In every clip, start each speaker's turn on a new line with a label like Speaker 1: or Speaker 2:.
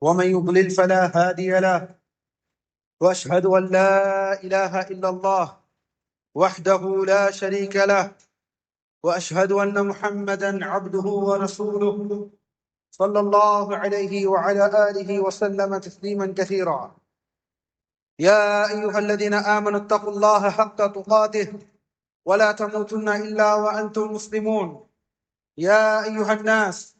Speaker 1: ومن يضلل فلا هادي له وأشهد أن لا إله إلا الله وحده لا شريك له وأشهد أن محمدا عبده ورسوله صلى الله عليه وعلى آله وسلم تسليما كثيرا. يا أيها الذين آمنوا اتقوا الله حق تقاته ولا تموتن إلا وأنتم مسلمون. يا أيها الناس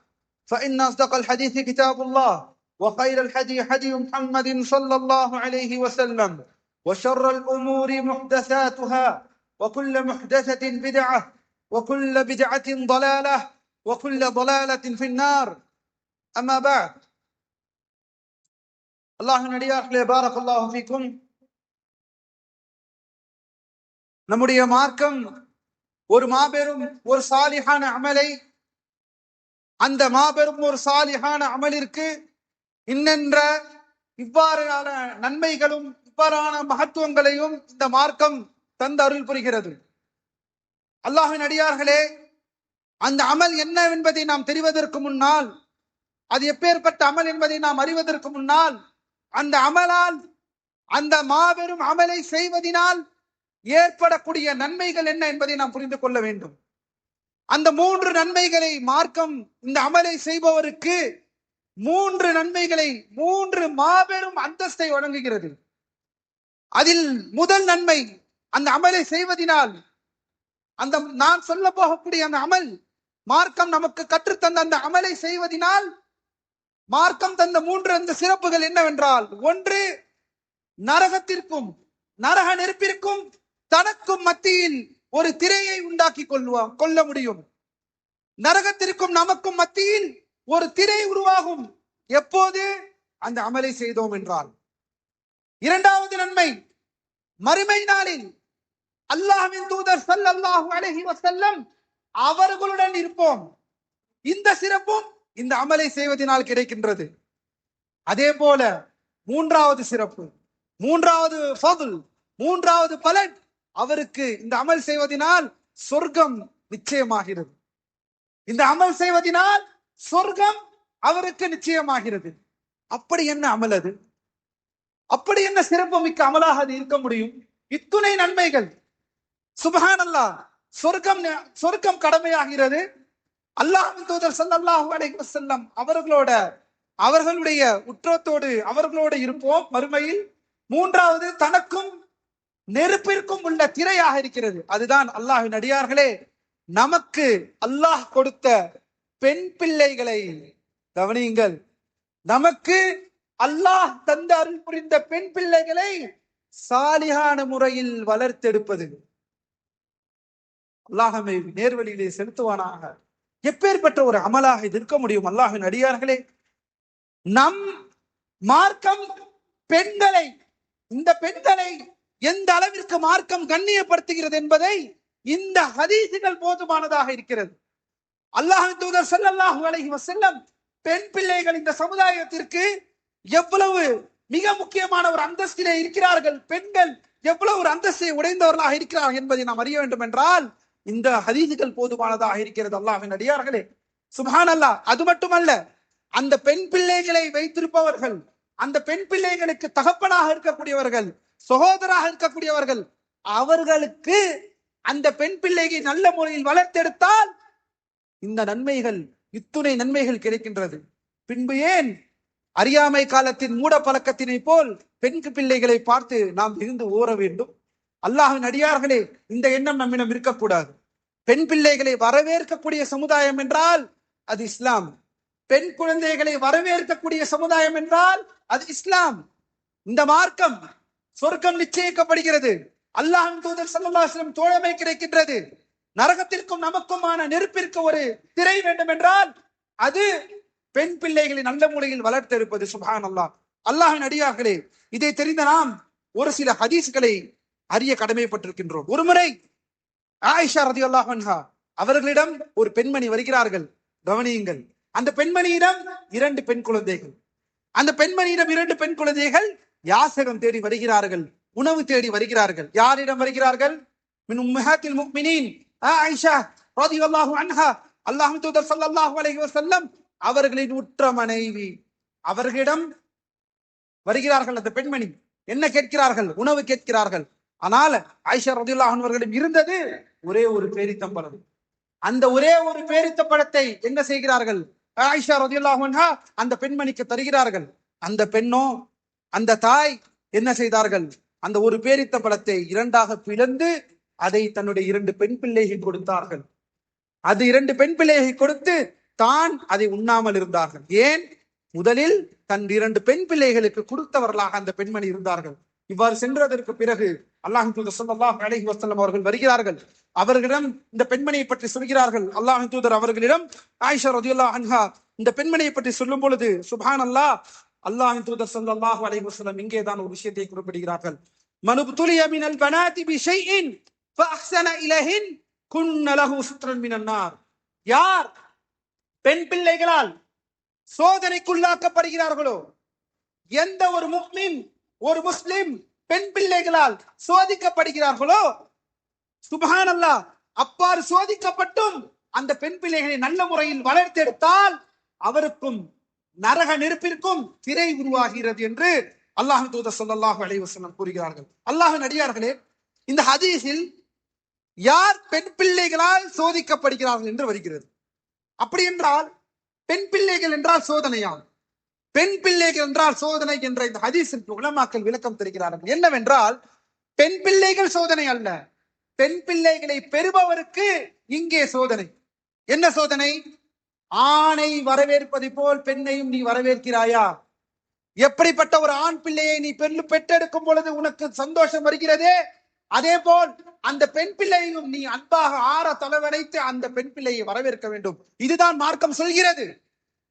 Speaker 1: فإن أصدق الحديث كتاب الله وخير الحدي حدي محمد صلى الله عليه وسلم وشر الأمور محدثاتها وكل محدثة بدعة وكل بدعة ضلالة وكل ضلالة في النار أما بعد الله நடிகார்களே Barack அல்லாஹு ஃபீக்கும் நம்முடைய மார்க்கம் ஒரு மாபெரும் ஒரு சாலிஹான அமலை அந்த மாபெரும் ஒரு சாலிகான அமலிற்கு இன்னென்ற இவ்வாறான நன்மைகளும் இவ்வாறான மகத்துவங்களையும் இந்த மார்க்கம் தந்து அருள் புரிகிறது. அல்லாஹின் அடியார்களே அந்த அமல் என்ன என்பதை நாம் தெரிவதற்கு முன்னால் அது எப்பேற்பட்ட அமல் என்பதை நாம் அறிவதற்கு முன்னால் அந்த அமலால் அந்த மாபெரும் அமலை செய்வதனால் ஏற்படக்கூடிய நன்மைகள் என்ன என்பதை நாம் புரிந்து கொள்ள வேண்டும். அந்த மூன்று நன்மைகளை மார்க்கம் இந்த அமலை செய்பவருக்கு மூன்று நன்மைகளை மூன்று மாபெரும் அந்தஸ்தை வழங்குகிறது. அதில் முதல் நன்மை அந்த அமலை செய்வதனால் அந்த நான் சொல்ல போகக்கூடிய அந்த அமல் மார்க்கம் நமக்கு கற்றுத்தந்த அந்த அமலை செய்வதனால் மார்க்கம் தந்த மூன்று அந்த சிறப்புகள் என்னவென்றால் ஒன்று நரகத்திற்கும் நரக நெருப்பிற்கும் தனக்கும் மத்தியில் ஒரு திரையை உண்டாக்கி கொள்ளுவா கொள்ள முடியும். நரகத்திற்கும் நமக்கும் மத்தியில் ஒரு திரை உருவாகும். எப்போது? அந்த அமலை செய்தோம் என்றால். இரண்டாவது நன்மை மறுமை நாளில் அல்லாஹின் தூதர் சல்லல்லாஹு அலைஹி வசல்லம் அவர்களுடன் இருப்போம். இந்த சிறப்பும் இந்த அமலை செய்வதனால் கிடைக்கின்றது. அதே போல மூன்றாவது சிறப்பு மூன்றாவது மூன்றாவது பலன் அவருக்கு இந்த அமல் செய்வதனால் சொர்க்கம் நிச்சயமாகிறது. இந்த அமல் செய்வதனால் சொர்க்கம் அவருக்கு நிச்சயமாகிறது. அப்படி என்ன அமல் அது? அப்படி என்ன சிறப்பு மிக்க அமலாக அது இருக்க முடியும்? இத்துணை நன்மைகள். சுபஹான் சொர்க்கம் சொர்க்கம் கடமையாகிறது. அல்லாஹின் தூதர் சல்லாஹு அலைஹி செல்லம் அவர்களோட அவர்களுடைய உற்றத்தோடு அவர்களோடு இருப்போம் மறுமையில். மூன்றாவது தனக்கும் நெருப்பிற்கும் உள்ள திரையாக இருக்கிறது. அதுதான் அல்லாஹின் அடியார்களே நமக்கு அல்லாஹ் கொடுத்த பெண் பிள்ளைகளை கவனியுங்கள். நமக்கு அல்லாஹ் தந்த அருள் புரிந்த பெண் பிள்ளைகளை சாலிகான முறையில் வளர்த்தெடுப்பது. அல்லாஹமை நேர்வழியிலே செலுத்துவானாக. எப்பேற்பட்ட ஒரு அமலாக இது இருக்க முடியும் அல்லாஹின் அடியார்களே? நம் மார்க்கம் பெண்களை இந்த பெண்களை எந்த அளவிற்கு மார்க்கம் கண்ணியப்படுத்துகிறது என்பதை இந்த ஹதீசுகள் போதுமானதாக இருக்கிறது. அல்லாஹ் தூதர் செல்லல்லாஹு அலைஹி செல்லம் பெண் பிள்ளைகள் இந்த சமுதாயத்திற்கு எவ்வளவு மிக முக்கியமான ஒரு அந்தஸ்திலே இருக்கிறார்கள். பெண்கள் எவ்வளவு ஒரு அந்தஸ்தை உடைந்தவர்களாக இருக்கிறார்கள் என்பதை நாம் அறிய வேண்டும் என்றால் இந்த ஹதீசுகள் போதுமானதாக இருக்கிறது அல்லாஹின் அடியார்களே. சுபான் அல்லாஹ் அது மட்டுமல்ல அந்த பெண் பிள்ளைகளை வைத்திருப்பவர்கள் அந்த பெண் பிள்ளைகளுக்கு தகப்பனாக இருக்கக்கூடியவர்கள் சகோதராக இருக்கக்கூடியவர்கள் அவர்களுக்கு அந்த பெண் பிள்ளையை நல்ல முறையில் வளர்த்தெடுத்தால் இந்த நன்மைகள் இத்துணை நன்மைகள் கிடைக்கின்றது. பின்பு ஏன் அறியாமை காலத்தின் மூட பழக்கத்தினை போல் பெண் பிள்ளைகளை பார்த்து நாம் இருந்து ஓர வேண்டும்? அல்லாஹின் அடியார்களே இந்த எண்ணம் நம்மிடம் இருக்கக்கூடாது. பெண் பிள்ளைகளை வரவேற்கக்கூடிய சமுதாயம் என்றால் அது இஸ்லாம். பெண் குழந்தைகளை வரவேற்கக்கூடிய சமுதாயம் என்றால் அது இஸ்லாம். இந்த மார்க்கம் சொர்க்கம் நிச்சயிக்கப்படுகிறது. அல்லாஹின் தூதர் சல்லாஸ்லம் தோழமை கிடைக்கின்றது. நரகத்திற்கும் நமக்குமான நெருப்பிற்கு ஒரு திரை வேண்டும் என்றால் அது பெண் பிள்ளைகளை நல்ல முறையில் வளர்த்திருப்பது. சுபான் அல்லாஹ் அல்லாஹின் அடியார்களே இதை தெரிந்த நாம் ஒரு சில ஹதீஸ்களை அறிய கடமைப்பட்டிருக்கின்றோம். ஒருமுறை ஆயிஷா ரதி அல்லாஹா அவர்களிடம் ஒரு பெண்மணி வருகிறார்கள். கவனியுங்கள். அந்த பெண்மணியிடம் இரண்டு பெண் குழந்தைகள். அந்த பெண்மணியிடம் இரண்டு பெண் குழந்தைகள் யாசகம் தேடி வருகிறார்கள் உணவு தேடி வருகிறார்கள். யாரிடம் வருகிறார்கள்? மின் உம்மஹாத்தில் முக்மினீன். ஆயிஷா ரலியல்லாஹு அன்ஹா. அல்லாஹ் தூதர் ஸல்லல்லாஹு அலைஹி வஸல்லம் அவர்களின் உற்ற மனைவி. அவர்களிடம் வருகிறார்கள் அந்த பெண்மணி. என்ன கேட்கிறார்கள்? உணவு கேட்கிறார்கள். ஆனால் ஆயிஷா ரதியுல்லாஹ் அவர்களிடம் இருந்தது ஒரே ஒரு பேரித்தம்பழம் அந்த ஒரே ஒரு பேரித்தப்பழத்தை என்ன செய்கிறார்கள்? ஆயிஷா ரதியுல்லாஹ் அன்ஹா அந்த பெண்மணிக்கு தருகிறார்கள். அந்த பெண்ணோ அந்த தாய் என்ன செய்தார்கள்? அந்த ஒரு பேரித்த பழத்தை இரண்டாக பிளந்து அதை தன்னுடைய இரண்டு பெண் பிள்ளைகள் கொடுத்தார்கள். அது இரண்டு பெண் பிள்ளைகளை கொடுத்து தான் அதை உண்ணாமல் இருந்தார்கள். ஏன்? முதலில் தன் இரண்டு பெண் பிள்ளைகளுக்கு கொடுத்தவர்களாக அந்த பெண்மணி இருந்தார்கள். இவ்வாறு சென்றதற்கு பிறகு அல்லாஹ் தூதர் ஸல்லல்லாஹு அலைஹி அவர்கள் வருகிறார்கள். அவர்களிடம் இந்த பெண்மணியை பற்றி சொல்கிறார்கள். அல்லாஹ் தூதர் அவர்களிடம் ஆயிஷா ரதியுல்லா அன்ஹா இந்த பெண்மணியை பற்றி சொல்லும் பொழுது சுபான் அல்லா அல்லாஹ் தூதர் சல்லாஹூ அலைஹி வஸல்லம் இங்கே தான் ஒரு விஷயத்தை குறிப்பிடுகிறார்கள். மனுபுதுலிய மினல் பனாதி பிஷைஇன் இலகின் இலஹின் குன்ன லஹு சுத்ரன் யார் பெண் பிள்ளைகளால் சோதனைக்குள்ளாக்கப்படுகிறார்களோ? எந்த ஒரு முக்மின் ஒரு முஸ்லிம் பெண் பிள்ளைகளால் சோதிக்கப்படுகிறார்களோ? சுபஹான் அல்லாஹ் அப்பாறு சோதிக்கப்பட்டும் அந்த பெண் பிள்ளைகளை நல்ல முறையில் வளர்த்தெடுத்தால் அவருக்கும் நரக நெருப்பிற்கும் திரை உருவாகிறது என்று அல்லாஹ் தூத ஸல்லல்லாஹு அலைவசனம் கூறுகிறார்கள். அல்லாஹ் அடியார்களே இந்த ஹதீஸில் யார் பெண் பிள்ளைகளால் சோதிக்கப்படுகிறார்கள் என்று வருகிறது. அப்படி என்றால் பெண் பிள்ளைகள் என்றால் சோதனையாகும் பெண் பிள்ளைகள் என்றால் சோதனை என்ற இந்த ஹதீஸிற்கு உலமாக்கள் விளக்கம் தருகிறார்கள். என்னவென்றால் பெண் பிள்ளைகள் சோதனை அல்ல. பெண் பிள்ளைகளை பெறுபவருக்கு இங்கே சோதனை. என்ன சோதனை? ஆணை வரவேற்பதை போல் பெண்ணையும் நீ வரவேற்கிறாயா? எப்படிப்பட்ட ஒரு ஆண் பிள்ளையை நீ பெண்ணு பெற்றெடுக்கும் பொழுது உனக்கு சந்தோஷம் வருகிறதே? அதே போல் அந்த பெண் பிள்ளையையும் நீ அன்பாக ஆற தலைவனைத்து அந்த பெண் பிள்ளையை வரவேற்க வேண்டும். இதுதான் மார்க்கம் சொல்கிறது.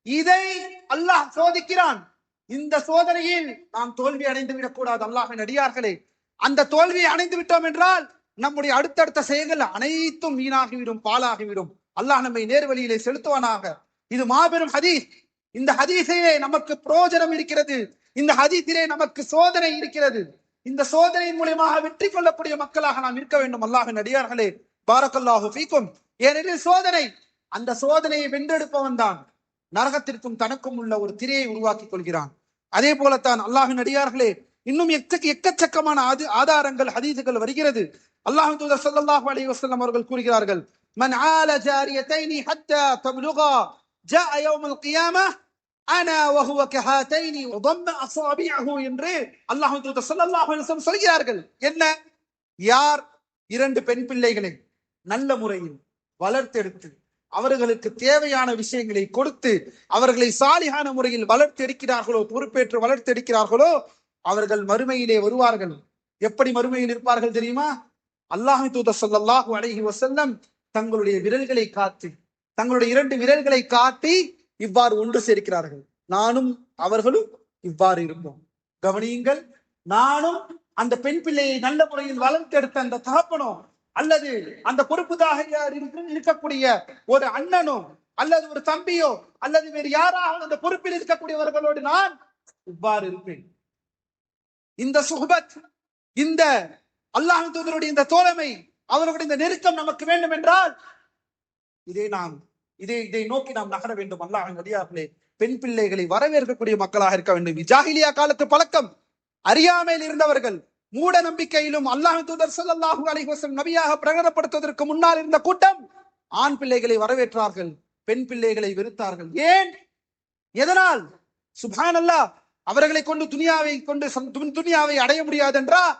Speaker 1: இதை அல்லாஹ் சோதிக்கிறான். இந்த சோதனையில் நாம் தோல்வி அடைந்து விடக்கூடாது அல்லாஹின் அடியார்களே. அந்த தோல்வியை அடைந்து விட்டோம் என்றால் நம்முடைய அடுத்தடுத்த செயல்கள் அனைத்தும் வீணாகிவிடும் பாலாகிவிடும் அல்லாஹ் நம்மை நேர்வழியிலே செலுத்துவானாக. இது மாபெரும் ஹதீஸ். இந்த ஹதீஸிலே நமக்கு புரோஜனம் இருக்கிறது. இந்த ஹதீஸிலே நமக்கு சோதனை இருக்கிறது. இந்த சோதனையின் மூலியமாக வெற்றி கொள்ளக்கூடிய மக்களாக நாம் இருக்க வேண்டும் அல்லாஹின் அடியார்களே. பாரக்கல்லாஹு ஃபீக்கும். ஏனெனில் சோதனை. அந்த சோதனையை வென்றெடுப்பவன் தான். நரகத்திற்கும் தனக்கும் உள்ள ஒரு திரையை உருவாக்கி கொள்கிறான். அதே போலத்தான் அல்லாஹின் அடியார்களே இன்னும் எச்சக்க எக்கச்சக்கமான ஆதாரங்கள் ஹதீதுகள் வருகிறது. அல்லாஹ் தூதர் ஸல்லல்லாஹு அலைஹி அவர்கள் கூறுகிறார்கள் மன் ஆல ஜாரியத்தைனி ஹத்தா தப்லுகா ஜாஅ யௌமல் கியாமah அனா வஹுவ கஹாதைனி வதம்ம அஸாபிஹு என்று அல்லாஹ் தூதர் ஸல்லல்லாஹு அலைஹி வஸல்லம் சொல்கிறார்கள். என்ன? யார்? இரண்டு பெண் பிள்ளைகளை நல்ல முறையில் வளர்த்தெடுத்து அவர்களுக்கு தேவையான விஷயங்களை கொடுத்து அவர்களை சாலிகான முறையில் வளர்த்தெடுக்கிறார்களோ பொறுப்பேற்று வளர்த்தெடுக்கிறார்களோ அவர்கள் மறுமையிலே வருவார்கள். எப்படி மறுமையில் இருப்பார்கள் தெரியுமா? அல்லாஹ் தூதர் ஸல்லல்லாஹு அலைஹி வசல்லம் தங்களுடைய விரல்களை காட்டி தங்களுடைய இரண்டு விரல்களை காட்டி இவ்வாறு ஒன்று சேர்க்கிறார்கள். நானும் அவர்களும் இவ்வாறு இருப்போம் கவனியுங்கள் நானும் அந்த பெண் பிள்ளையை நல்ல முறையில் வளர்த்தெடுத்த அந்த தகப்பனோ அல்லது அந்த பொறுப்புதாக இருக்கக்கூடிய ஒரு அண்ணனோ அல்லது ஒரு தம்பியோ அல்லது வேறு யாராக அந்த பொறுப்பில் இருக்கக்கூடியவர்களோடு நான் இவ்வாறு இருப்பேன். இந்த சுகபத் இந்த அல்லாஹ் தூதருடைய இந்த தோழமை அவர்களுடைய இந்த நெருக்கம் நமக்கு வேண்டும் என்றால் இதை நாம் இதை இதை நோக்கி நாம் நகர வேண்டும். அல்லாஹ் அடியார்களே பெண் பிள்ளைகளை வரவேற்கக்கூடிய மக்களாக இருக்க வேண்டும். ஜாகிலியா காலத்து பழக்கம். அறியாமையில் இருந்தவர்கள் மூட நம்பிக்கையிலும் அல்லாஹ் தூதர் சல்லாஹூ அலைஹி நபியாக பிரகடனப்படுத்துவதற்கு முன்னால் இருந்த கூட்டம் ஆண் பிள்ளைகளை வரவேற்றார்கள் பெண் பிள்ளைகளை வெறுத்தார்கள். ஏன்? எதனால்? சுபானல்லா அவர்களை கொண்டு துனியாவை கொண்டு சந்- துனியாவை அடைய முடியாதென்றா?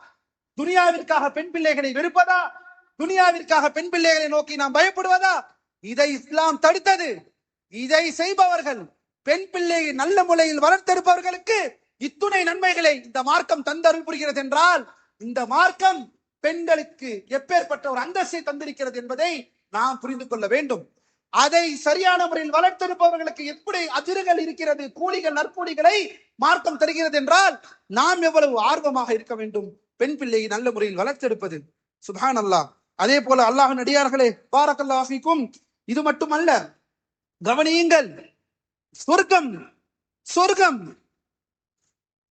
Speaker 1: துனியாவிற்காக பெண் பிள்ளைகளை வெறுப்பதா? துனியாவிற்காக பெண் பிள்ளைகளை நோக்கி நாம் பயப்படுவதா? இதை இஸ்லாம் தடுத்தது. இதை செய்பவர்கள் பெண் பிள்ளையை நல்ல முறையில் வளர்த்தெடுப்பவர்களுக்கு இத்துணை நன்மைகளை இந்த மார்க்கம் தந்தருள் புரிகிறது என்றால் இந்த மார்க்கம் பெண்களுக்கு எப்பேற்பட்ட ஒரு அந்தஸ்தை தந்திருக்கிறது என்பதை நாம் புரிந்து கொள்ள வேண்டும். அதை சரியான முறையில் வளர்த்தெடுப்பவர்களுக்கு எப்படி அதிர்கள் இருக்கிறது கூலிகள் நற்கூலிகளை மார்க்கம் தருகிறது என்றால் நாம் எவ்வளவு ஆர்வமாக இருக்க வேண்டும் பெண் பிள்ளையை நல்ல முறையில் வளர்த்தெடுப்பது சுபான் அல்லாஹ் அதே போல அல்லாஹ் நடிகார்களே பாரக்கல்லாஹிக்கும் இது மட்டுமல்ல கவனியுங்கள் சொர்க்கம் சொர்க்கம்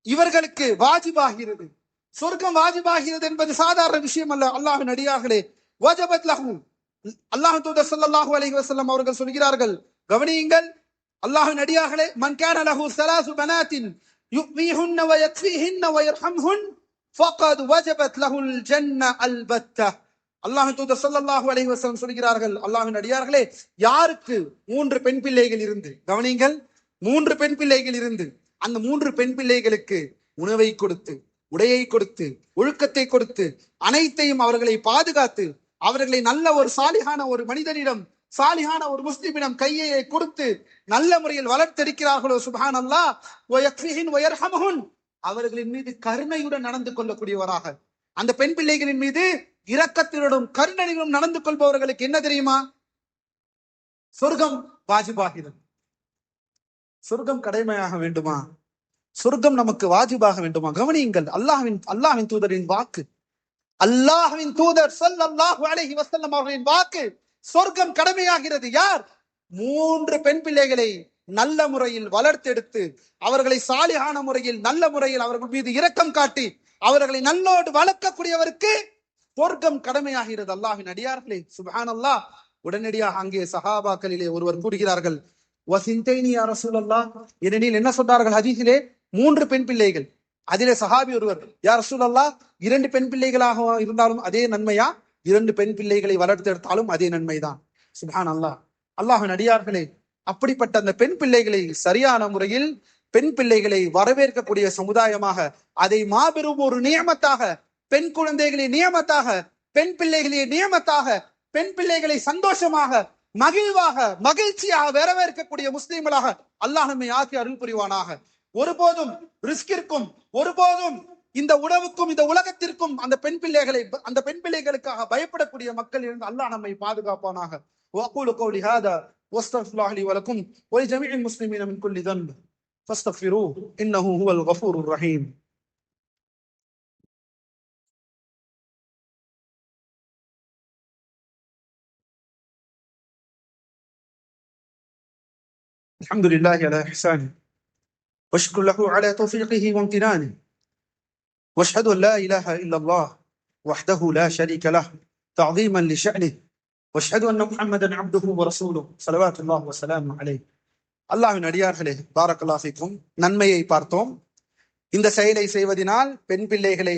Speaker 1: இவர்களுக்கு வாஜிபாகிறது. சொர்க்கம் வாஜிபாகிறது என்பது சாதாரண விஷயம் அல்ல அல்லாஹ் நடிகார்களே வஜபத் லஹு அல்லாஹ் தூதர் சல்லாஹூ அலஹி வசல்லம் அவர்கள் சொல்கிறார்கள் கவனியுங்கள் அல்லாஹ் நடிகார்களே மன்கான லஹு சலாசு பனாத்தின் யுக்மிஹுன்ன வ வயர்ஹம்ஹுன் வ ஃபகத் வஜபத் லஹுல் ஜன்ன அல்பத்தா அல்லாஹ் தூதர் சல்லாஹு அலஹி வசலம் சொல்கிறார்கள் அல்லாஹின் அடியார்களே யாருக்கு மூன்று பெண் பிள்ளைகள் இருந்து கவனியுங்கள் மூன்று பெண் பிள்ளைகள் இருந்து அந்த மூன்று பெண் பிள்ளைகளுக்கு உணவை கொடுத்து உடையை கொடுத்து ஒழுக்கத்தை கொடுத்து அனைத்தையும் அவர்களை பாதுகாத்து அவர்களை நல்ல ஒரு சாலிகான ஒரு மனிதனிடம் சாலிகான ஒரு முஸ்லிமிடம் கையை கொடுத்து நல்ல முறையில் வளர்த்தெடுக்கிறார்களோ சுபான் அல்லாஹ் அவர்களின் மீது கருணையுடன் நடந்து கொள்ளக்கூடியவராக அந்த பெண் பிள்ளைகளின் மீது இரக்கத்தினுடன் கருணையுடன் நடந்து கொள்பவர்களுக்கு என்ன தெரியுமா? சொர்க்கம் வாஜிபாகிறது. சொர்க்கம் கடமையாக வேண்டுமா? சொர்க்கம் நமக்கு வாஜிபாக வேண்டுமா? கவனியுங்கள் அல்லாஹின் அல்லாஹின் தூதரின் வாக்கு. அல்லாஹின் தூதர் சொல் அல்லாஹு அலைஹி வசல்லம் அவர்களின் வாக்கு சொர்க்கம் கடமையாகிறது. யார்? மூன்று பெண் பிள்ளைகளை நல்ல முறையில் வளர்த்தெடுத்து அவர்களை சாலிகான முறையில் நல்ல முறையில் அவர்கள் மீது இரக்கம் காட்டி அவர்களை நல்லோடு வளர்க்கக்கூடியவருக்கு சொர்க்கம் கடமையாகிறது அல்லாஹின் அடியார்களே சுப்ஹானல்லாஹ் உடனடியாக அங்கே சஹாபாக்களிலே ஒருவர் கூறுகிறார்கள் வசிந்தைனி அரசூல் அல்லா ஏனெனில் என்ன சொன்னார்கள் ஹதீஸிலே? மூன்று பெண் பிள்ளைகள். அதிலே சஹாபி ஒருவர் யார் சூழல்லா இரண்டு பெண் பிள்ளைகளாக இருந்தாலும் அதே நன்மையா? இரண்டு பெண் பிள்ளைகளை வளர்த்தெடுத்தாலும் அதே நன்மைதான். சுப்ஹான் அல்லாஹ் அல்லாஹின் அடியார்களே அப்படிப்பட்ட அந்த பெண் பிள்ளைகளை சரியான முறையில் பெண் பிள்ளைகளை வரவேற்கக்கூடிய சமுதாயமாக அதை மாபெரும் ஒரு நியமத்தாக பெண் குழந்தைகளை நியமத்தாக பெண் பிள்ளைகளை நியமத்தாக பெண் பிள்ளைகளை சந்தோஷமாக மகிழ்வாக மகிழ்ச்சியாக வரவேற்கக்கூடிய முஸ்லிம்களாக அல்லாஹ் நம்மை ஆக்கி அருள் புரிவானாக ஒருபோதும் ரிஸ்கிற்கும் ஒருபோதும் இந்த உணவுக்கும் இந்த உலகத்திற்கும் அந்த பெண் பிள்ளைகளை அந்த பெண் பிள்ளைகளுக்காக பயப்படக்கூடிய மக்கள் இருந்து அல்லாஹ் நம்மை பாதுகாப்பானாக وأقول قولي هذا واستغفر الله لي ولكم ولجميع المسلمين من كل ذنب فاستغفروه إنه هو الغفور الرحيم الحمد لله على إحسانه واشكر له على توفيقه وامتنانه واشهد ان لا اله الا الله وحده لا شريك له تعظيما لشانه واشهد ان محمدا عبده ورسوله صلوات الله وسلامه عليه அல்லாஹ்வின் அடியார்களே பாரக்கல்லாஃபிக்கும் நன்மையை பார்த்தோம் இந்த செயலை செய்வதனால் பெண் பிள்ளைகளை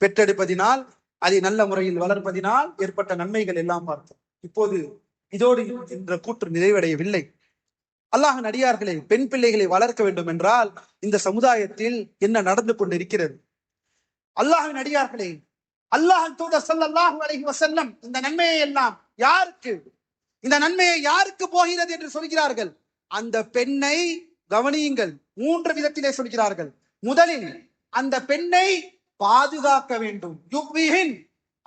Speaker 1: பெற்றெடுப்பதினால் அதை நல்ல முறையில் வளர்ப்பதினால் ஏற்பட்ட நன்மைகள் எல்லாம் பார்த்தோம் இப்போது இதோடு இந்த கூற்று நிறைவடையவில்லை அல்லாஹ் நடிகார்களே பெண் பிள்ளைகளை வளர்க்க வேண்டும் என்றால் இந்த சமுதாயத்தில் என்ன நடந்து கொண்டிருக்கிறது? அல்லாஹ் நடிகார்களே அல்லாஹ் தூதர் ஸல்லல்லாஹு அலைஹி வஸல்லம் இந்த நன்மையை எல்லாம் யாருக்கு இந்த நன்மையை யாருக்கு போகிறது என்று சொல்கிறார்கள்? அந்த பெண்ணை கவனியுங்கள். மூன்று விதத்திலே சொல்கிறார்கள். முதலில் அந்த பெண்ணை பாதுகாக்க வேண்டும். யுக்விஹின்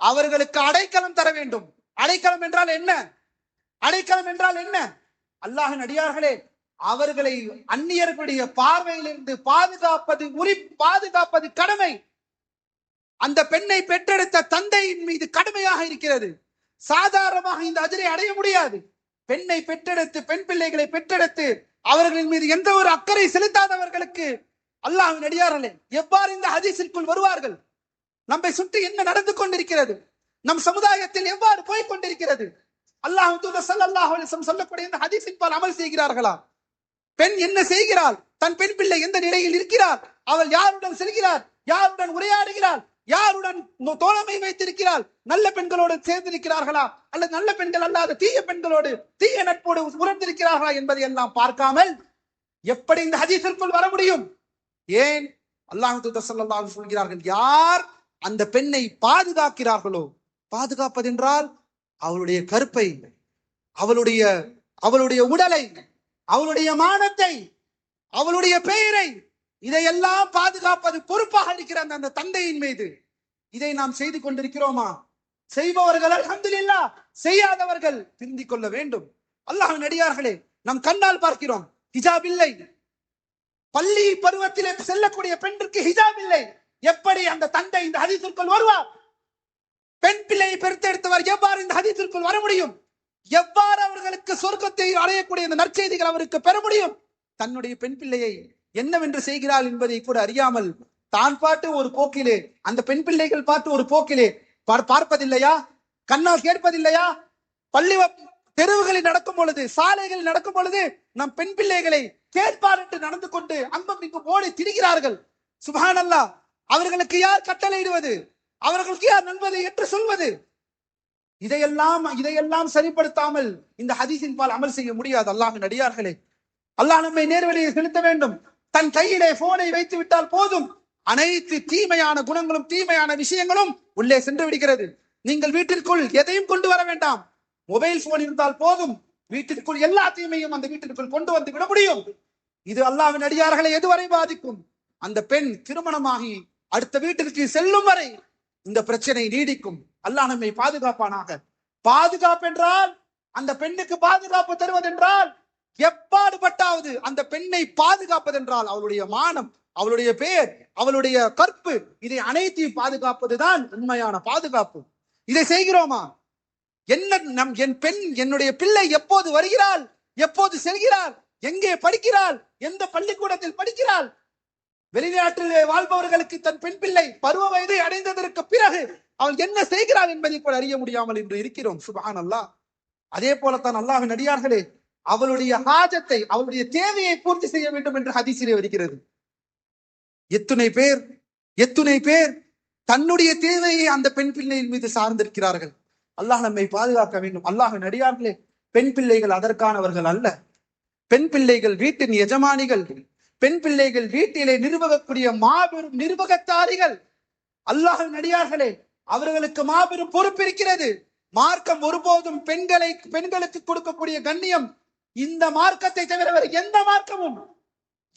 Speaker 1: அவர்களுக்கு அடைக்கலம் தர வேண்டும். அடைக்கலம் என்றால் என்ன? அடைக்கலம் என்றால் என்ன? அல்லாஹின் அடியார்களே அவர்களை அந்நியர்களுடைய பார்வையிலிருந்து பாதுகாப்பது உரி பாதுகாப்பது கடமை. அந்த பெண்ணை பெற்றெடுத்த தந்தையின் மீது கடமையாக இருக்கிறது. சாதாரணமாக இந்த அதிரை அடைய முடியாது. பெண்ணை பெற்றெடுத்து பெண் பிள்ளைகளை பெற்றெடுத்து அவர்களின் மீது எந்த ஒரு அக்கறை செலுத்தாதவர்களுக்கு அல்லாஹ் அடியார்களே எவ்வாறு இந்த ஹதீஸிற்குள் வருவார்கள்? நம்மை சுற்றி என்ன நடந்து கொண்டிருக்கிறது? நம் சமுதாயத்தில் எவ்வாறு போய்கொண்டிருக்கிறது அல்லாஹ் தூதர் சொல்லக்கூடிய இந்த ஹதீஸின் அமல் செய்கிறார்களா? பெண் என்ன செய்கிறாள்? தன் பெண் பிள்ளை எந்த நிலையில் இருக்கிறார் அவள் யாருடன் செல்கிறார் யாருடன் உரையாடுகிறாள்? யாருடன் தோழமை வைத்திருக்கிறாள்? நல்ல பெண்களோடு சேர்ந்திருக்கிறார்களா? அல்லது நல்ல பெண்கள் அல்லாத தீய பெண்களோடு தீய நட்போடு உறந்திருக்கிறார்களா என்பதை எல்லாம் பார்க்காமல் எப்படி இந்த ஹதீஸிற்குள் வர முடியும்? ஏன் அல்லாஹ் தூதர் சொல்கிறார்கள் யார் அந்த பெண்ணை பாதுகாக்கிறார்களோ? பாதுகாப்பதென்றால் அவளுடைய கருப்பை அவளுடைய அவளுடைய உடலை அவளுடைய மானத்தை அவளுடைய பெயரை இதையெல்லாம் பாதுகாப்பது பொறுப்பாக இருக்கிற அந்த அந்த தந்தையின் மீது இதை நாம் செய்து கொண்டிருக்கிறோமா? செய்பவர்கள் அலமதுல்லா செய்யாதவர்கள் திருந்தி கொள்ள வேண்டும். அல்லாஹ் நடிகார்களே நாம் கண்ணால் பார்க்கிறோம் ஹிஜாப் இல்லை. பள்ளி பருவத்திலே செல்லக்கூடிய பெண்ணிற்கு ஹிஜாப் இல்லை. எப்படி அந்த தந்தை இந்த ஹதீஸிற்குள் வருவார்? பெண் பிள்ளையை பெருத்தெடுத்தவர் எவ்வாறு இந்த ஹதீத்திற்குள் வர முடியும்? எவ்வாறு அவர்களுக்கு சொர்க்கத்தை அடையக்கூடிய இந்த நற்செய்திகள் அவருக்கு பெற முடியும்? தன்னுடைய பெண் பிள்ளையை என்னவென்று செய்கிறாள் என்பதை கூட அறியாமல் தான் பாட்டு ஒரு போக்கிலே அந்த பெண் பிள்ளைகள் பார்த்து ஒரு போக்கிலே பார்- பார்ப்பதில்லையா? கண்ணால் கேட்பதில்லையா? பள்ளி தெருவுகளில் நடக்கும் பொழுது சாலைகளில் நடக்கும் பொழுது நம் பெண் பிள்ளைகளை கேட்பார் என்று நடந்து கொண்டு அங்கும் இங்கும் ஓடி திரிகிறார்கள். சுபானல்லா அவர்களுக்கு யார் கட்டளையிடுவது? அவர்களுக்கு யார் நண்பதை என்று சொல்வது? இதையெல்லாம் இதையெல்லாம் சரிப்படுத்தாமல் இந்த ஹதீஸின் பால் அமல் செய்ய முடியாது. அல்லாஹின் அடியார்களே. அல்லாஹ் நம்மை நேர்வழியை செலுத்த வேண்டும். தன் கையிலே போனை வைத்து விட்டால் போதும். அனைத்து தீமையான குணங்களும் தீமையான விஷயங்களும் உள்ளே சென்று விடுகிறது. நீங்கள் வீட்டிற்குள் எதையும் கொண்டு வர வேண்டாம். மொபைல் போன் இருந்தால் போதும். வீட்டிற்குள் எல்லா தீமையும் அந்த வீட்டிற்குள் கொண்டு வந்து விட முடியும். இது அல்லாவின் அடியார்களை எதுவரை பாதிக்கும்? அந்த பெண் திருமணமாகி அடுத்த வீட்டிற்கு செல்லும் வரை இந்த பிரச்சனை நீடிக்கும். அல்லாஹ் நம்மை பாதுகாப்பானாக. பாதுகாப்பு என்றால் அந்த பெண்ணுக்கு பாதுகாப்பு தருவதென்றால் எப்பாடுபட்டாவது அந்த பெண்ணை பாதுகாப்பதென்றால் அவளுடைய மானம் அவளுடைய பெயர் அவளுடைய கற்பு இதை அனைத்தையும் பாதுகாப்பதுதான் உண்மையான பாதுகாப்பு. இதை செய்கிறோமா? என்ன நம் என் பெண் என்னுடைய பிள்ளை எப்போது வருகிறாள்? எப்போது செல்கிறாள்? எங்கே படிக்கிறாள்? எந்த பள்ளிக்கூடத்தில் படிக்கிறாள்? வெளிநாட்டிலே வாழ்பவர்களுக்கு தன் பெண் பிள்ளை பருவ வயதை அடைந்ததற்கு பிறகு அவள் என்ன செய்கிறாள் என்பதை கூட அறிய முடியாமல் இன்று இருக்கிறோம். சுபான் அல்லாஹ் அதே போலத்தான் அல்லாஹின் அடியார்களே அவளுடைய ஹாஜத்தை அவளுடைய தேவையை பூர்த்தி செய்ய வேண்டும் என்று ஹதீசிலே வருகிறது. எத்துணை பேர் எத்துணை பேர் தன்னுடைய தேவையை அந்த பெண் பிள்ளையின் மீது சார்ந்திருக்கிறார்கள். அல்லாஹ் நம்மை பாதுகாக்க வேண்டும். அல்லாஹின் நடிகார்களே பெண் பிள்ளைகள் அதற்கானவர்கள் அல்ல. பெண் பிள்ளைகள் வீட்டின் எஜமானிகள் பெண் பிள்ளைகள் வீட்டிலே நிர்வகக்கூடிய மாபெரும் நிர்வகத்தாரிகள். அல்லாஹின் நடிகார்களே அவர்களுக்கு மாபெரும் பொறுப்பு இருக்கிறது. மார்க்கம் ஒருபோதும் பெண்களை பெண்களுக்கு கொடுக்கக்கூடிய கண்ணியம் இந்த மார்க்கத்தை தவிர வேறு எந்த மார்க்கமும்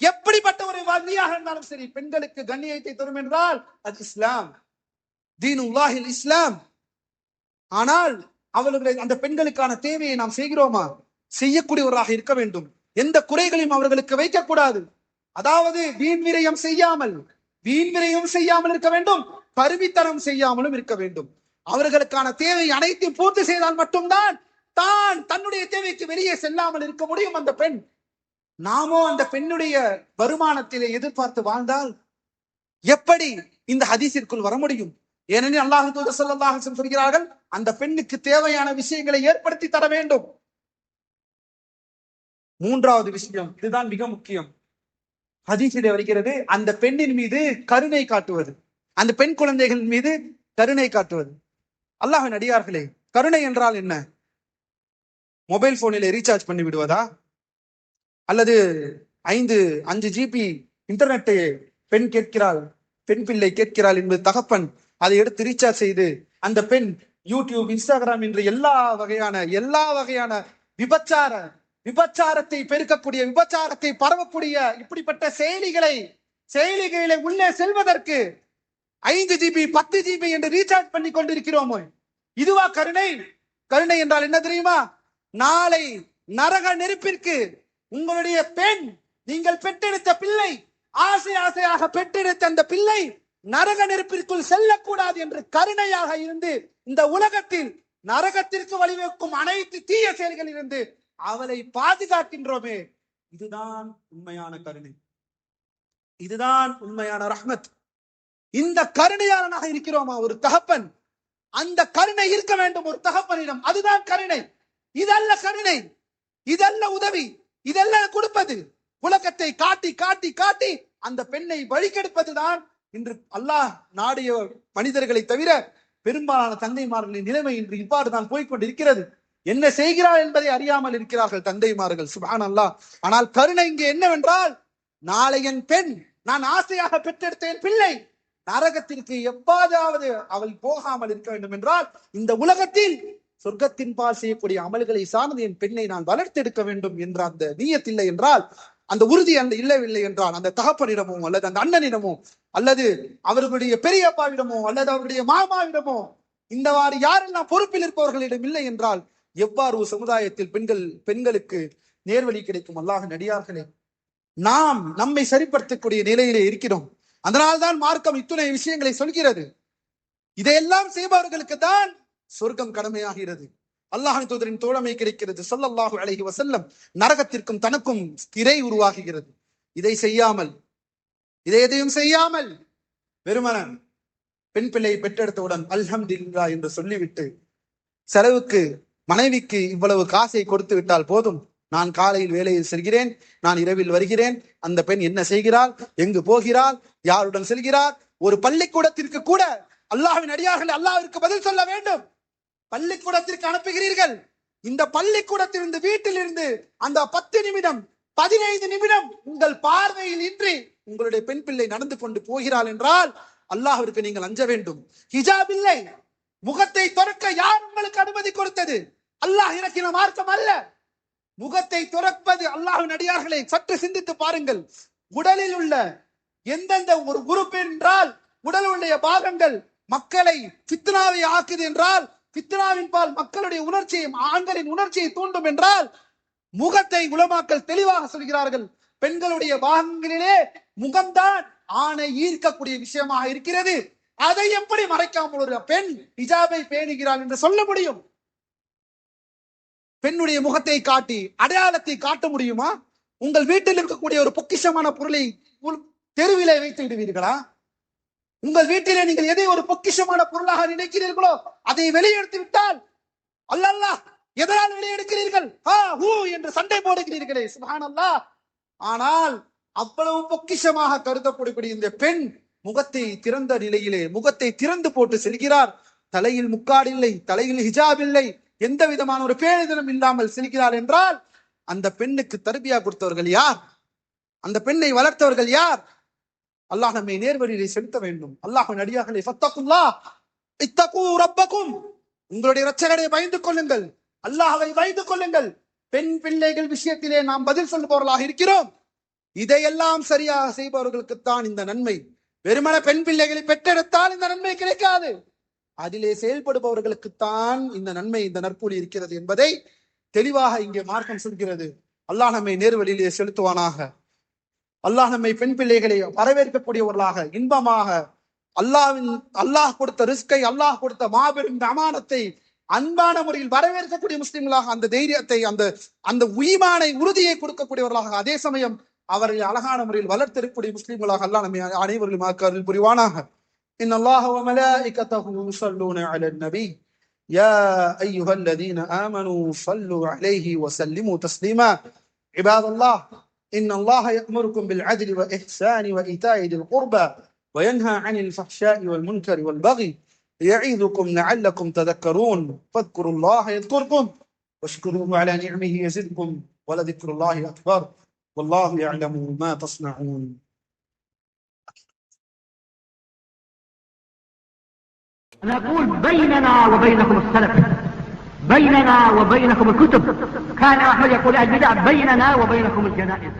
Speaker 1: எப்படிப்பட்ட ஒரு வழியாக இருந்தாலும் சரி பெண்களுக்கு கண்ணியத்தை தரும் என்றால் அது இஸ்லாம். தீனுல்லாஹில் இஸ்லாம். ஆனால் அவர்களை அந்த பெண்களுக்கான தேவையை நாம் செய்கிறோமா? செய்யக்கூடியவராக இருக்க வேண்டும். எந்த குறைகளையும் அவர்களுக்கு வைக்கக்கூடாது. அதாவது வீண் விரயம் செய்யாமல் வீண் விரயம் செய்யாமல் இருக்க வேண்டும் பருவித்தனம் செய்யாமலும் இருக்க வேண்டும். அவர்களுக்கான தேவை அனைத்தையும் பூர்த்தி செய்தால் மட்டும்தான் தான் தன்னுடைய தேவைக்கு வெளியே செல்லாமல் இருக்க முடியும் அந்த பெண். நாமோ அந்த பெண்ணுடைய வருமானத்திலே எதிர்பார்த்து வாழ்ந்தால் எப்படி இந்த ஹதீஸிற்குள் வர முடியும்? ஏனெனில் அல்லாஹ் தூதர் ஸல்லல்லாஹு சொல்கிறார்கள் அந்த பெண்ணுக்கு தேவையான விஷயங்களை ஏற்படுத்தி தர வேண்டும். மூன்றாவது விஷயம் இதுதான் மிக முக்கியம். ஹதீஸிலே வருகிறது அந்த பெண்ணின் மீது கருணை காட்டுவது. அந்த பெண் குழந்தைகள் மீது கருணை காட்டுவது. அல்லாஹ் அடியார்களே கருணை என்றால் என்ன? மொபைல் போனில் ரீசார்ஜ் பண்ணி விடுவதா? அல்லது ஐந்து அஞ்சு ஜிபி இன்டர்நெட்டை பெண் கேட்கிறாள் பெண் பிள்ளை கேட்கிறாள் என்பது தகப்பன் அதை எடுத்து ரீசார்ஜ் செய்து அந்த பெண் யூடியூப் இன்ஸ்டாகிராம் என்று எல்லா வகையான எல்லா வகையான விபச்சார விபச்சாரத்தை பெருக்கக்கூடிய விபச்சாரத்தை பரவக்கூடிய இப்படிப்பட்ட செயலிகளை செயலிகளை உள்ளே செல்வதற்கு ஐந்து ஜிபி பத்து ஜிபி என்று ரீசார்ஜ் பண்ணி கொண்டிருக்கிறோமோ? இதுவா கருணை? கருணை என்றால் என்ன தெரியுமா? நாளை நரக நெருப்பிற்கு உங்களுடைய பெண் நீங்கள் பெற்றெடுத்த பிள்ளை ஆசை ஆசையாக பெற்றெடுத்த அந்த பிள்ளை நரக நெருப்பிற்குள் செல்லக்கூடாது என்று கருணையாக இருந்து இந்த உலகத்தில் நரகத்திற்கு வழிவகுக்கும் அனைத்து தீய செயல்களில் இருந்து அவளை பாதுகாக்கின்றோமே. இதுதான் உண்மையான கருணை. இதுதான் உண்மையான ரஹ்மத். இந்த கருணையாளனாக இருக்கிறோமா ஒரு தகப்பன்? அந்த கருணை இருக்க வேண்டும் ஒரு தகப்பனிடம். அதுதான் கருணை. இதல்ல கருணை. இதல்ல உதவி. இதல்ல கொடுப்பது. உலகத்தை காட்டி காட்டி காட்டி அந்த பெண்ணை வழிகெடுப்பதுதான் இன்று அல்லாஹ் நாடிய மனிதர்களை தவிர பெரும்பாலான தந்தைமார்களின் நிலைமை இன்று இவ்வாறு தான் போய்கொண்டிருக்கிறது என்ன செய்கிறாள் என்பதை அறியாமல் இருக்கிறார்கள் தந்தைமார்கள் சுபான் அல்லா ஆனால் கருணை இங்கே என்னவென்றால் நாளை என் பெண் நான் ஆசையாக பெற்றெடுத்தேன் பிள்ளை. நரகத்திற்கு எவ்வாறாவது அவள் போகாமல் இருக்க வேண்டும் என்றால் இந்த உலகத்தில் சொர்க்கத்தின் பால் செய்யக்கூடிய அமல்களை சார்ந்து என் பெண்ணை நான் வளர்த்தெடுக்க வேண்டும் என்ற அந்த நீயத்தில்லை என்றால் அந்த உறுதி அந்த இல்லவில்லை என்றால் அந்த தகப்பனிடமோ அல்லது அந்த அண்ணனிடமோ அல்லது அவர்களுடைய பெரியப்பாவிடமோ அல்லது அவருடைய மாமாவிடமோ இந்த வாறு யாரெல்லாம் பொறுப்பில் இருப்பவர்களிடம் இல்லை என்றால் எவ்வாறு ஒரு சமுதாயத்தில் பெண்கள் பெண்களுக்கு நேர்வழி கிடைக்கும்? அல்லாஹ் நடிகார்களே நாம் நம்மை சரிப்படுத்தக்கூடிய நிலையிலே இருக்கிறோம். அதனால்தான் மார்க்கம் இத்துணை விஷயங்களை சொல்கிறது. இதையெல்லாம் செய்பவர்களுக்கு தான் சொர்க்கம் கடமையாகிறது. அல்லாஹின் தூதரின் தோழமை கிடைக்கிறது. சொல்லல்லாஹு அழகி வசல்லம் நரகத்திற்கும் தனக்கும் திரை உருவாகுகிறது இதை செய்யாமல் இதை எதையும் செய்யாமல் வெறுமனன் பெண் பிள்ளையை பெற்றெடுத்தவுடன் அல்ஹம்துலில்லா என்று சொல்லிவிட்டு செலவுக்கு மனைவிக்கு இவ்வளவு காசை கொடுத்து விட்டால் போதும். நான் காலையில் வேலையில் செல்கிறேன். நான் இரவில் வருகிறேன். அந்த பெண் என்ன செய்கிறாள்? எங்கு போகிறாள்? யாருடன் செல்கிறார்? ஒரு பள்ளிக்கூடத்திற்கு கூட அல்லாஹின் அடியார்கள் அல்லாவிற்கு பதில் சொல்ல வேண்டும். பள்ளிக்கூடத்திற்கு அனுப்புகிறீர்கள். இந்த பள்ளிக்கூடத்திலிருந்து வீட்டிலிருந்து அந்த பத்து நிமிடம் பதினைந்து நிமிடம் உங்கள் பார்வையில் இன்றி உங்களுடைய பெண் பிள்ளை நடந்து கொண்டு போகிறாள் என்றால் அல்லாஹிற்கு நீங்கள் அஞ்ச வேண்டும். ஹிஜாப் இல்லை. முகத்தை துறக்க யார் உங்களுக்கு அனுமதி கொடுத்தது? அல்லாஹ் இறக்கின மார்க்கம் அல்ல. முகத்தை துறப்பது அல்லாஹின் அடியார்களை சற்று சிந்தித்து பாருங்கள். உடலில் உள்ள எந்தெந்த ஒரு உறுப்பு என்றால் உடலுடைய பாகங்கள் மக்களை பித்னாவை ஆக்குது என்றால் பித்னாவின் பால் மக்களுடைய உணர்ச்சியை ஆண்களின் உணர்ச்சியை தூண்டும் என்றால் முகத்தை உலமாக்கள் தெளிவாக சொல்கிறார்கள். பெண்களுடைய பாகங்களிலே முகம்தான் ஆணை ஈர்க்கக்கூடிய விஷயமாக இருக்கிறது. அதை எப்படி மறைக்காமல் ஒரு பெண் ஹிஜாபை பேணுகிறாள் என்று சொல்ல முடியும்? பெண்ணுடைய முகத்தை காட்டி அடையாளத்தை காட்ட முடியுமா? உங்கள் வீட்டில் இருக்கக்கூடிய ஒரு பொக்கிஷமான பொருளை உள் தெருவிலே வைத்து விடுவீர்களா? உங்கள் வீட்டிலே நீங்கள் எதை ஒரு பொக்கிஷமான பொருளாக நினைக்கிறீர்களோ அதை வெளியெடுத்து விட்டால் அல்லல்லா எதனால் வெளியெடுக்கிறீர்கள்? ஹா ஹூ என்று சண்டை போடுகிறீர்களே சுபானல்லா ஆனால் அவ்வளவு பொக்கிஷமாக கருதப்படக்கூடிய இந்த பெண் முகத்தை திறந்த நிலையிலே முகத்தை திறந்து போட்டு செல்கிறார். தலையில் முக்காடில்லை தலையில் ஹிஜாப் இல்லை எந்த விதமான ஒரு பேரிதனம் இல்லாமல் சிரிக்கிறார் என்றால் அந்த பெண்ணுக்கு தருபியா கொடுத்தவர்கள் யார்? அந்த பெண்ணை வளர்த்தவர்கள் யார்? அல்லாஹ் நம்மை நேர்வழியிலே செலுத்த வேண்டும். அல்லாஹ் நடிகார்களை ஃபத்தகுல்லா இத்தகு ரப்பக்கும் உங்களுடைய இரட்சகரை பயந்து கொள்ளுங்கள். அல்லாஹ்வை பயந்து கொள்ளுங்கள். பெண் பிள்ளைகள் விஷயத்திலே நாம் பதில் சொல்லுபவர்களாக இருக்கிறோம். இதையெல்லாம் சரியாக செய்பவர்களுக்குத்தான் இந்த நன்மை. வெறுமன பெண் பிள்ளைகளை பெற்றெடுத்தால் இந்த நன்மை கிடைக்காது. அதிலே செயல்படுபவர்களுக்குத்தான் இந்த நன்மை இந்த நற்பூலி இருக்கிறது என்பதை தெளிவாக இங்கே மார்க்கம் சொல்கிறது. அல்லாஹ் நம்மை நேர்வழியிலே செலுத்துவானாக. அல்லாஹ் நம்மை பெண் பிள்ளைகளை வரவேற்கக்கூடியவர்களாக இன்பமாக அல்லாவின் அல்லாஹ் கொடுத்த ரிஸ்கை அல்லாஹ் கொடுத்த மாபெரும் அமானத்தை அன்பான முறையில் வரவேற்கக்கூடிய முஸ்லிம்களாக அந்த தைரியத்தை அந்த அந்த உயிமானை உறுதியை கொடுக்கக்கூடியவர்களாக அதே சமயம் அவர்களை அழகான முறையில் வளர்த்திருக்கக்கூடிய முஸ்லிம்களாக அல்லாஹ் நம்மை அனைவரும் புரிவானாக. إن الله وملائكته يصلون على النبي. يا أيها الذين آمنوا صلوا عليه وسلموا تسليما. عباد الله إن الله يأمركم بالعدل والإحسان وإيتاء ذي القربى وينهى عن الفحشاء والمنكر والبغي يعظكم لعلكم تذكرون. فاذكروا الله يذكركم واشكروه على نعمه يزدكم ولذكر الله أكبر. والله يعلم ما تصنعون.
Speaker 2: نقول بيننا وبينكم السلف. بيننا وبينكم الكتب. كان أحمد يقول البدع بيننا وبينكم الجنائز.